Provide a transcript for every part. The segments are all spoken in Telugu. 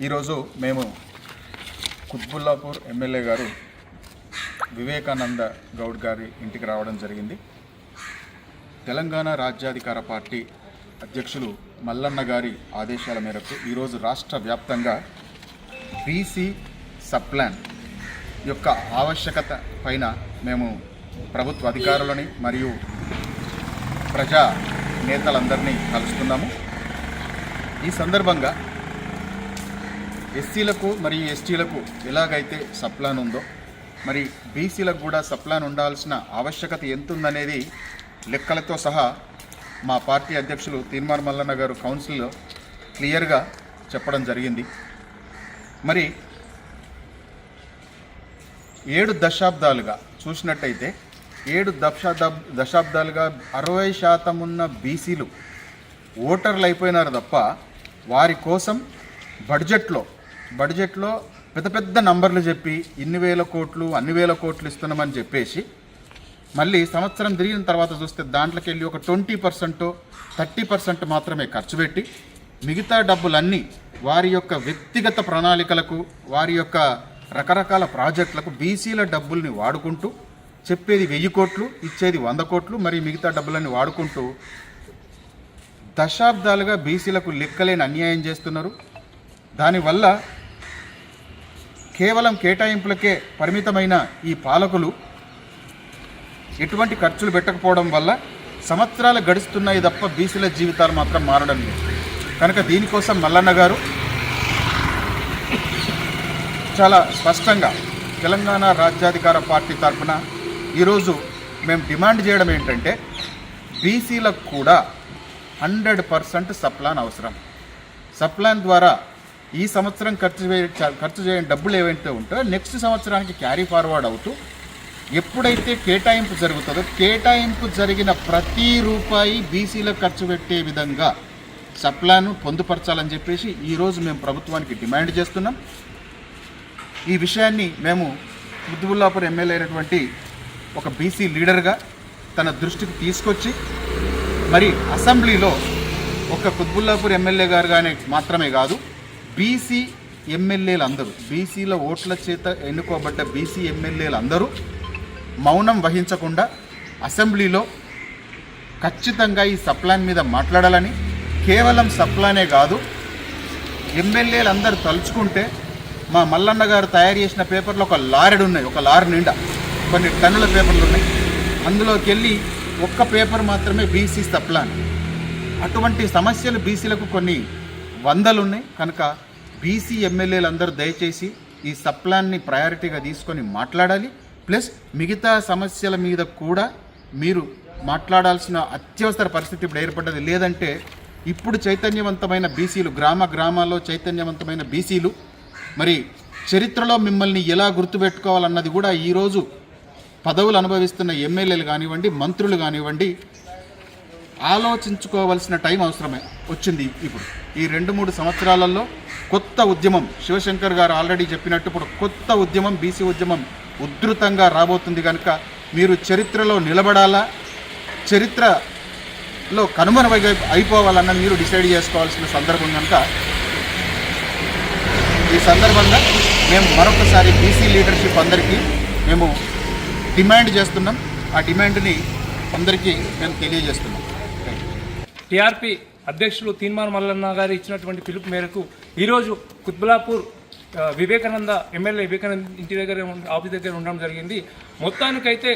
ఈరోజు మేము కుత్బుల్లాపూర్ ఎమ్మెల్యే గారు వివేకానంద గౌడ్ గారి ఇంటికి రావడం జరిగింది. తెలంగాణ రాజ్యాధికార పార్టీ అధ్యక్షులు మల్లన్న గారి ఆదేశాల మేరకు ఈరోజు రాష్ట్ర వ్యాప్తంగా బీసీ సప్లాన్ యొక్క ఆవశ్యకత పైన మేము ప్రభుత్వ అధికారులని మరియు ప్రజా నేతలందరినీ కలుస్తున్నాము. ఈ సందర్భంగా ఎస్సీలకు మరియు ఎస్టీలకు ఎలాగైతే సప్లాన్ ఉందో మరి బీసీలకు కూడా సప్లాన్ ఉండాల్సిన ఆవశ్యకత ఎంతుందనేది లెక్కలతో సహా మా పార్టీ అధ్యక్షులు తీర్మార్ మల్లన్న గారు కౌన్సిల్లో క్లియర్గా చెప్పడం జరిగింది. మరి ఏడు దశాబ్దాలుగా చూసినట్టయితే ఏడు దశాబ్ద దశాబ్దాలుగా అరవై శాతం ఉన్న బీసీలు ఓటర్లు అయిపోయినారు తప్ప వారి కోసం బడ్జెట్లో బడ్జెట్లో పెద్ద పెద్ద నంబర్లు చెప్పి ఇన్ని వేల కోట్లు అన్ని వేల కోట్లు ఇస్తున్నామని చెప్పేసి మళ్ళీ సంవత్సరం తిరిగిన తర్వాత చూస్తే దాంట్లోకి వెళ్ళి ఒక ట్వంటీ పర్సెంట్ థర్టీ పర్సెంట్ మాత్రమే ఖర్చు పెట్టి మిగతా డబ్బులన్నీ వారి యొక్క వ్యక్తిగత ప్రణాళికలకు వారి యొక్క రకరకాల ప్రాజెక్టులకు బీసీల డబ్బుల్ని వాడుకుంటూ చెప్పేది వెయ్యి కోట్లు ఇచ్చేది వంద కోట్లు మరి మిగతా డబ్బులన్నీ వాడుకుంటూ దశాబ్దాలుగా బీసీలకు లెక్కలేని అన్యాయం చేస్తున్నారు. దానివల్ల కేవలం కేటాయింపులకే పరిమితమైన ఈ పాలకులు ఎటువంటి ఖర్చులు పెట్టకపోవడం వల్ల సంవత్సరాలు గడుస్తున్నాయి తప్ప బీసీల జీవితాలు మాత్రం మారడం లేదు. కనుక దీనికోసం మల్లన్న గారు చాలా స్పష్టంగా తెలంగాణ రాజ్యాధికార పార్టీ తరఫున ఈరోజు మేము డిమాండ్ చేయడం ఏంటంటే బీసీలకు కూడా హండ్రెడ్ పర్సెంట్ సప్లాన్ అవసరం. సప్లాన్ ద్వారా ఈ సంవత్సరం ఖర్చు ఖర్చు చేయని డబ్బులు ఏవైతే ఉంటాయో నెక్స్ట్ సంవత్సరానికి క్యారీ ఫార్వర్డ్ అవుతూ ఎప్పుడైతే కేటాయింపు జరుగుతుందో కేటాయింపు జరిగిన ప్రతి రూపాయి బీసీలకు ఖర్చు పెట్టే విధంగా సప్లాను పొందుపరచాలని చెప్పేసి ఈరోజు మేము ప్రభుత్వానికి డిమాండ్ చేస్తున్నాం. ఈ విషయాన్ని మేము ముద్దుబుల్లాపూర్ ఎమ్మెల్యే అయినటువంటి ఒక బీసీ లీడర్గా తన దృష్టికి తీసుకొచ్చి మరి అసెంబ్లీలో ఒక కుత్బుల్లాపూర్ ఎమ్మెల్యే గారు కానీ మాత్రమే కాదు బీసీ ఎమ్మెల్యేలు అందరూ బీసీల ఓట్ల చేత ఎన్నుకోబడ్డ బీసీ ఎమ్మెల్యేలు అందరూ మౌనం వహించకుండా అసెంబ్లీలో ఖచ్చితంగా ఈ సప్లాన్ మీద మాట్లాడాలని కేవలం సప్లానే కాదు ఎమ్మెల్యేలు అందరూ తలుచుకుంటే మా మల్లన్న గారు తయారు చేసిన పేపర్లో ఒక లారెడు ఉన్నాయి ఒక లారీ నిండా కొన్ని టన్నుల పేపర్లు ఉన్నాయి. అందులోకి వెళ్ళి ఒక్క పేపర్ మాత్రమే బీసీ సప్లాన్. అటువంటి సమస్యలు బీసీలకు కొన్ని వందలు ఉన్నాయి కనుక బీసీ ఎమ్మెల్యేలు అందరూ దయచేసి ఈ సప్లాన్ని ప్రయారిటీగా తీసుకొని మాట్లాడాలి. ప్లస్ మిగతా సమస్యల మీద కూడా మీరు మాట్లాడాల్సిన అత్యవసర పరిస్థితి ఇప్పుడు ఏర్పడ్డది. లేదంటే ఇప్పుడు చైతన్యవంతమైన బీసీలు గ్రామ గ్రామాల్లో చైతన్యవంతమైన బీసీలు మరి చరిత్రలో మిమ్మల్ని ఎలా గుర్తుపెట్టుకోవాలన్నది కూడా ఈరోజు పదవులు అనుభవిస్తున్న ఎమ్మెల్యేలు కానివ్వండి మంత్రులు కానివ్వండి ఆలోచించుకోవాల్సిన టైం అవసరమే వచ్చింది ఇప్పుడు. ఈ రెండు మూడు సంవత్సరాలలో కొత్త ఉద్యమం శివశంకర్ గారు ఆల్రెడీ చెప్పినట్టు ఇప్పుడు కొత్త ఉద్యమం బీసీ ఉద్యమం ఉధృతంగా రాబోతుంది కనుక మీరు చరిత్రలో నిలబడాలా? చరిత్రలో కనుమరుగై అయిపోవాలన్నది మీరు డిసైడ్ చేసుకోవాల్సిన సందర్భం కనుక ఈ సందర్భంగా మేము మరొకసారి బీసీ లీడర్షిప్ అందరికీ మేము డిమాండ్ చేస్తున్నాం. ఆ డిమాండ్ని అందరికీ మేము తెలియజేస్తున్నాం. టీఆర్పీ అధ్యక్షులు తీన్మాన్ మల్లన్న గారు ఇచ్చినటువంటి పిలుపు మేరకు ఈరోజు కుత్బులాపూర్ వివేకానంద ఎమ్మెల్యే వివేకానంద ఇంటి దగ్గర ఆఫీస్ దగ్గర ఉండడం జరిగింది. మొత్తానికైతే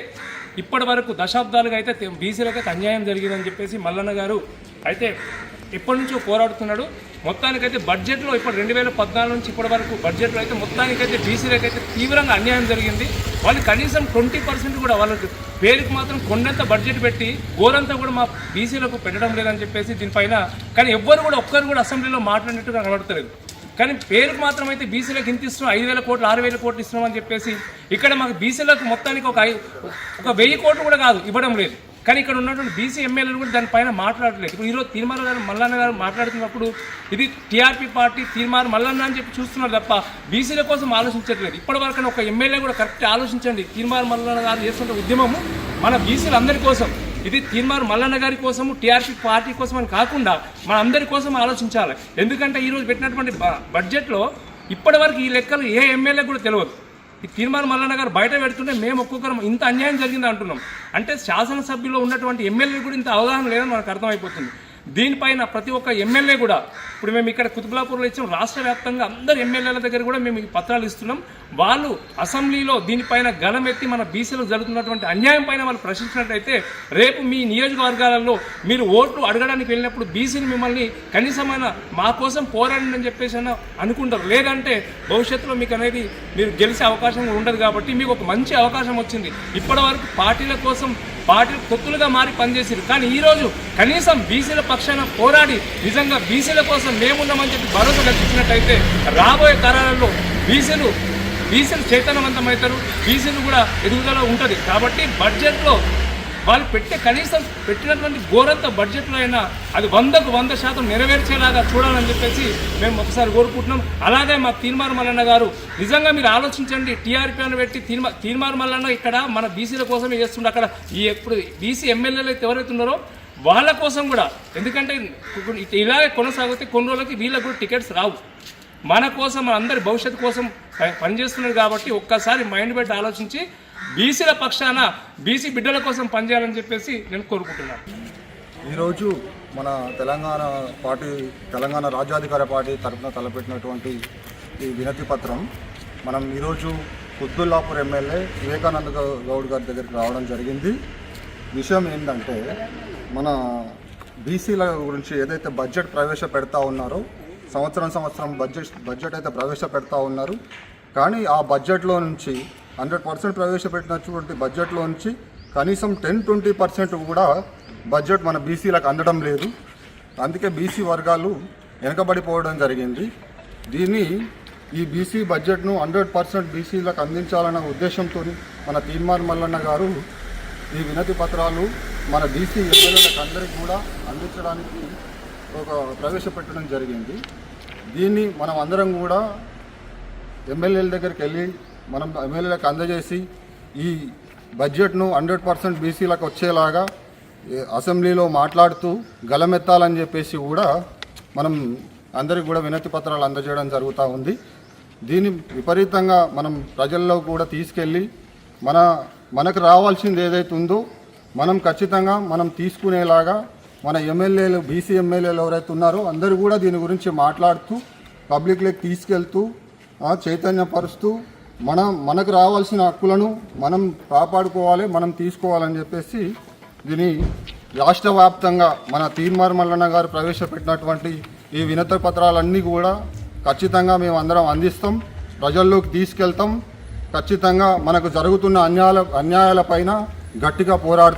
ఇప్పటి వరకు దశాబ్దాలుగా అయితే బీసీలకైతే అన్యాయం జరిగిందని చెప్పేసి మల్లన్న గారు అయితే ఇప్పటి నుంచో పోరాడుతున్నాడు. మొత్తానికైతే బడ్జెట్లో ఇప్పుడు రెండు వేల పద్నాలుగు నుంచి ఇప్పటి వరకు బడ్జెట్లో అయితే మొత్తానికైతే బీసీలకు అయితే తీవ్రంగా అన్యాయం జరిగింది. వాళ్ళు కనీసం ట్వంటీ పర్సెంట్ కూడా వాళ్ళకి పేరుకి మాత్రం కొండంత బడ్జెట్ పెట్టి గోరంతా కూడా మా బీసీలకు పెట్టడం లేదని చెప్పేసి దీనిపైన కానీ ఎవ్వరు కూడా ఒక్కరు కూడా అసెంబ్లీలో మాట్లాడినట్టుగా కనబడతలేదు. కానీ పేరుకు మాత్రం అయితే బీసీలకు ఇంత ఇస్తున్నాం ఐదు వేల కోట్లు ఆరు వేల కోట్లు ఇస్తున్నామని చెప్పేసి ఇక్కడ మాకు బీసీలకు మొత్తానికి ఒక ఐ- ఒక వెయ్యి కోట్లు కూడా కాదు ఇవ్వడం లేదు. కానీ ఇక్కడ ఉన్నటువంటి బీసీ ఎమ్మెల్యేలు కూడా దానిపైన మాట్లాడలేదు ఇప్పుడు ఈరోజు తీర్మాన గారు మల్లన్న గారు మాట్లాడుతున్నప్పుడు ఇది టీఆర్పీ పార్టీ తీర్మానం మల్లన్న అని చెప్పి చూస్తున్నారు తప్ప బీసీల కోసం ఆలోచించట్లేదు. ఇప్పటి వరకు ఒక ఎమ్మెల్యే కూడా కరెక్ట్ ఆలోచించండి. తీర్మాన మల్లన్న గారు చేస్తున్న ఉద్యమము మన బీసీలందరి కోసం. ఇది తీర్మార్ మల్లన్న గారి కోసము టీఆర్పీ పార్టీ కోసం అని కాకుండా మన అందరి కోసం ఆలోచించాలి. ఎందుకంటే ఈరోజు పెట్టినటువంటి బ- బడ్జెట్లో ఇప్పటివరకు ఈ లెక్కలు ఏ ఎమ్మెల్యే కూడా తెలియదు ఈ తీర్మానం మల్లన్న గారు బయట పెడుతుంటే మేము ఒక్కొక్కరం ఇంత అన్యాయం జరిగింది అంటున్నాం. అంటే శాసనసభ్యులో ఉన్నటువంటి ఎమ్మెల్యే కూడా ఇంత అవగాహన లేదని మనకు అర్థమైపోతుంది. దీనిపైన ప్రతి ఒక్క ఎమ్మెల్యే కూడా ఇప్పుడు మేము ఇక్కడ కుతుబులాపూర్లో ఇచ్చాం రాష్ట్ర వ్యాప్తంగా అందరు ఎమ్మెల్యేల దగ్గర కూడా మేము ఈ పత్రాలు ఇస్తున్నాం. వాళ్ళు అసెంబ్లీలో దీనిపైన గలమెత్తి మన బీసీలకు జరుగుతున్నటువంటి అన్యాయం పైన వాళ్ళు ప్రశ్నించినట్టయితే రేపు మీ నియోజకవర్గాలలో మీరు ఓట్లు అడగడానికి వెళ్ళినప్పుడు బీసీలు మిమ్మల్ని కనీసమైన మా కోసం పోరాడండి అని చెప్పేసి అన్న అనుకుంటారు. లేదంటే భవిష్యత్తులో మీకు అనేది మీరు గెలిచే అవకాశం ఉండదు కాబట్టి మీకు ఒక మంచి అవకాశం వచ్చింది. ఇప్పటివరకు పార్టీల కోసం పార్టీ తొత్తులుగా మారి పనిచేసారు కానీ ఈరోజు కనీసం బీసీల పక్షాన పోరాడి నిజంగా బీసీల కోసం మేమున్నామని చెప్పి భరోసా కల్పించినట్టయితే రాబోయే తరాలలో బీసీలు బీసీలు చైతన్యవంతమవుతారు. బీసీలు కూడా ఎదుగుదల ఉంటుంది. కాబట్టి బడ్జెట్లో వాళ్ళు పెట్టే కనీసం పెట్టినటువంటి ఘోరంత బడ్జెట్లో అయినా అది వందకు వంద శాతం నెరవేర్చేలాగా చూడాలని చెప్పేసి మేము ఒకసారి కోరుకుంటున్నాం. అలాగే మా తీర్మార్ మల్లన్న గారు నిజంగా మీరు ఆలోచించండి టీఆర్పీ అని పెట్టి తీర్మా తీర్మార్ మల్లన్న ఇక్కడ మన బీసీల కోసమే చేస్తుండే అక్కడ ఈ ఎప్పుడు బీసీ ఎమ్మెల్యేలు అయితే ఎవరైతే ఉన్నారో వాళ్ళ కోసం కూడా. ఎందుకంటే ఇలాగే కొనసాగితే కొన్ని రోజులకి వీళ్ళకి కూడా టికెట్స్ రావు. మన కోసం మన అందరి భవిష్యత్తు కోసం పనిచేస్తున్నారు కాబట్టి ఒక్కసారి మైండ్ పెట్టి ఆలోచించి బీసీల పక్షాన బీసీ బిడ్డల కోసం పనిచేయాలని చెప్పేసి నేను కోరుకుంటున్నాను. ఈరోజు మన తెలంగాణ పార్టీ తెలంగాణ రాజ్యాధికార పార్టీ తరఫున తలపెట్టినటువంటి ఈ వినతి పత్రం మనం ఈరోజు కుద్దుల్లాపూర్ ఎమ్మెల్యే వివేకానంద గౌడ్ గారి దగ్గరికి రావడం జరిగింది. విషయం ఏంటంటే మన బీసీల గురించి ఏదైతే బడ్జెట్ ప్రవేశపెడతా ఉన్నారో సంవత్సరం సంవత్సరం బడ్జెట్ బడ్జెట్ అయితే ప్రవేశపెడతా ఉన్నారు. కానీ ఆ బడ్జెట్లో నుంచి హండ్రెడ్ పర్సెంట్ ప్రవేశపెట్టినటువంటి బడ్జెట్లో నుంచి కనీసం టెన్ ట్వంటీ పర్సెంట్ కూడా బడ్జెట్ మన బీసీలకు అందడం లేదు. అందుకే బీసీ వర్గాలు వెనకబడిపోవడం జరిగింది. దీన్ని ఈ బీసీ బడ్జెట్ను హండ్రెడ్ పర్సెంట్ బీసీలకు అందించాలన్న ఉద్దేశంతో మన తీర్మాన్ మల్లన్న గారు ఈ వినతి పత్రాలు మన బీసీ ఎమ్మెల్యేలకు అందరికీ కూడా అందించడానికి ఒక ప్రవేశపెట్టడం జరిగింది. దీన్ని మనం అందరం కూడా ఎమ్మెల్యేల దగ్గరికి వెళ్ళి మనం ఎమ్మెల్యేలకు అందజేసి ఈ బడ్జెట్ను హండ్రెడ్ పర్సెంట్ బీసీలకు వచ్చేలాగా అసెంబ్లీలో మాట్లాడుతూ గలమెత్తాలని చెప్పేసి కూడా మనం అందరికి కూడా వినతి పత్రాలు అందజేయడం జరుగుతూ ఉంది. దీన్ని విపరీతంగా మనం ప్రజల్లో కూడా తీసుకెళ్ళి మన మనకు రావాల్సింది ఏదైతే ఉందో మనం ఖచ్చితంగా మనం తీసుకునేలాగా మన ఎమ్మెల్యేలు బీసీ ఎమ్మెల్యేలు ఎవరైతే ఉన్నారో అందరూ కూడా దీని గురించి మాట్లాడుతూ పబ్లిక్లోకి తీసుకెళ్తూ చైతన్యపరుస్తూ మన మనకు రావాల్సిన హక్కులను మనం కాపాడుకోవాలి మనం తీసుకోవాలని చెప్పేసి దీని రాష్ట్ర వ్యాప్తంగా మన తీర్మార్ మల్లన్న గారు ప్రవేశపెట్టినటువంటి ఈ వినతి పత్రాలన్నీ కూడా ఖచ్చితంగా మేము అందరం అందిస్తాం ప్రజల్లోకి తీసుకెళ్తాం. ఖచ్చితంగా మనకు జరుగుతున్న అన్యాయాల అన్యాయాలపైన గట్టిగా పోరాడతాం.